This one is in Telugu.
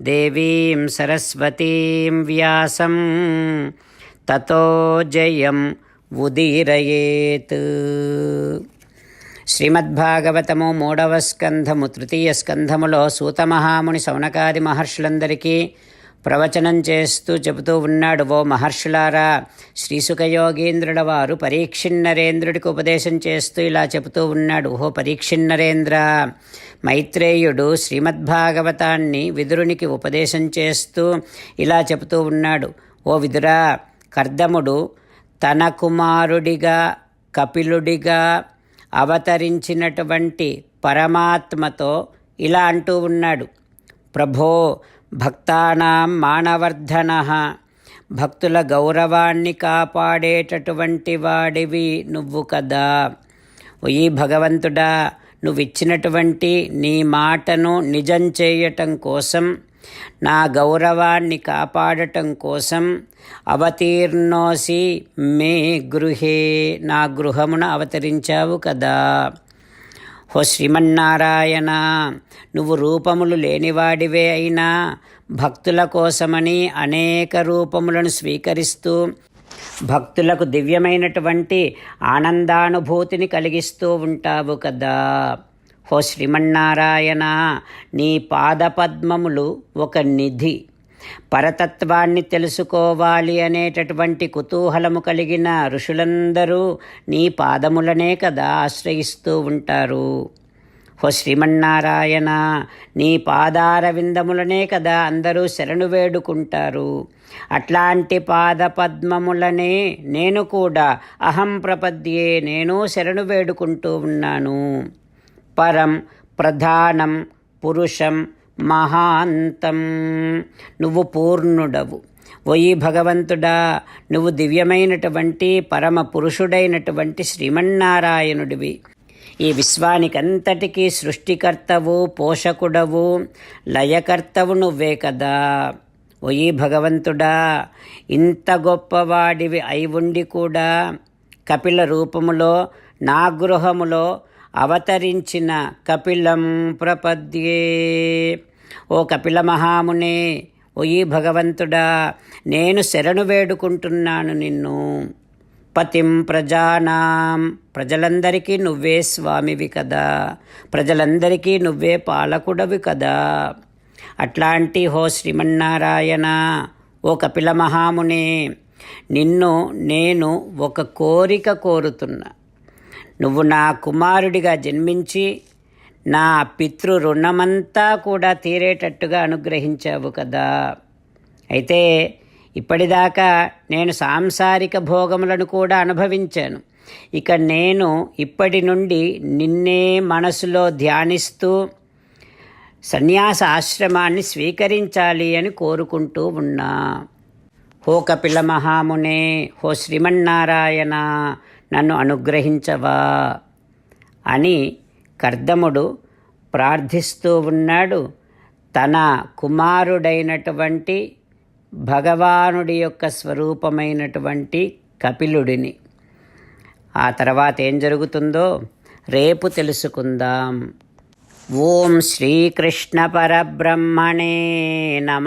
దేవీం సరస్వతీం వ్యాసం. తతో జయం ఉదీరయేత్. శ్రీమద్భాగవతము మూడవ స్కంధము తృతీయ స్కంధములో సూతమహాముని సౌనకాది మహర్షులందరికీ ప్రవచనం చేస్తూ చెబుతూ ఉన్నాడు ఓ మహర్షులారా. శ్రీసుఖయోగీంద్రుల వారు పరీక్షిన్నరేంద్రుడికి ఉపదేశం చేస్తూ ఇలా చెబుతూ ఉన్నాడు. ఓ పరీక్షిన్నరేంద్ర మైత్రేయుడు శ్రీమద్భాగవతాన్ని విదురునికి ఉపదేశం చేస్తూ ఇలా చెబుతూ ఉన్నాడు. ఓ విదురా కర్దముడు తన కుమారుడిగా కపిలుడిగా అవతరించినటువంటి పరమాత్మతో ఇలా అంటూ ఉన్నాడు. ప్రభో భక్తానాం మానవర్ధన. భక్తుల గౌరవాన్ని కాపాడేటటువంటి వాడివి నువ్వు కదా. ఈ భగవంతుడా నువ్విచ్చినటువంటి నీ మాటను నిజం చేయటం కోసం నా గౌరవాన్ని కాపాడటం కోసం అవతీర్ణోసి మే గృహే నా గృహమున అవతరించావు కదా. ఓ శ్రీమన్నారాయణ నువ్వు రూపములు లేనివాడివే అయినా భక్తుల కోసమని అనేక రూపములను స్వీకరిస్తూ భక్తులకు దివ్యమైనటువంటి ఆనందానుభూతిని కలిగిస్తూ ఉంటావు కదా. ఓ శ్రీమన్నారాయణ నీ పాదపద్మములు ఒక నిధి. పరతత్వాన్ని తెలుసుకోవాలి అనేటటువంటి కుతూహలము కలిగిన ఋషులందరూ నీ పాదములనే కదా ఆశ్రయిస్తూ ఉంటారు. హో శ్రీమన్నారాయణ నీ పాదార విందములనే కదా అందరూ శరణు వేడుకుంటారు. అట్లాంటి పాదపద్మములనే నేను కూడా అహం ప్రపద్యే నేను శరణు వేడుకుంటూ ఉన్నాను. పరం ప్రధానం పురుషం మహాంతం. నువ్వు పూర్ణుడవు. ఓయి భగవంతుడా నువ్వు దివ్యమైనటువంటి పరమ పురుషుడైనటువంటి శ్రీమన్నారాయణుడివి. ఈ విశ్వానికంతటికీ సృష్టికర్తవు పోషకుడవు లయకర్తవు నువ్వే కదా. ఓయి భగవంతుడా ఇంత గొప్పవాడివి అయి ఉండి కూడా కపిల రూపములో నా గృహములో అవతరించిన కపిలం ప్రపద్యే. ఓ కపిల మహామునే ఒయి భగవంతుడా నేను శరణు వేడుకుంటున్నాను నిన్ను. పతిం ప్రజానాం. ప్రజలందరికీ నువ్వే స్వామివి కదా. ప్రజలందరికీ నువ్వే పాలకుడవి కదా. అట్లాంటి హో శ్రీమన్నారాయణ ఓ కపిల మహామునే నిన్ను నేను ఒక కోరిక కోరుతున్నా. నువ్వు నా కుమారుడిగా జన్మించి నా పితృ రుణమంతా కూడా తీరేటట్టుగా అనుగ్రహించావు కదా. అయితే ఇప్పటిదాకా నేను సాంసారిక భోగములను కూడా అనుభవించాను. ఇక నేను ఇప్పటి నుండి నిన్నే మనసులో ధ్యానిస్తూ సన్యాస ఆశ్రమాన్ని స్వీకరించాలి అని కోరుకుంటూ ఉన్నా. హో కపిల మహామునే హో శ్రీమన్నారాయణ నన్ను అనుగ్రహించవా అని కర్దముడు ప్రార్థిస్తూ ఉన్నాడు. తన కుమారుడైనటువంటి భగవానుడి యొక్క స్వరూపమైనటువంటి కపిలుడిని. ఆ తర్వాత ఏం జరుగుతుందో రేపు తెలుసుకుందాం. ఓం శ్రీకృష్ణ పరబ్రహ్మణే నమ.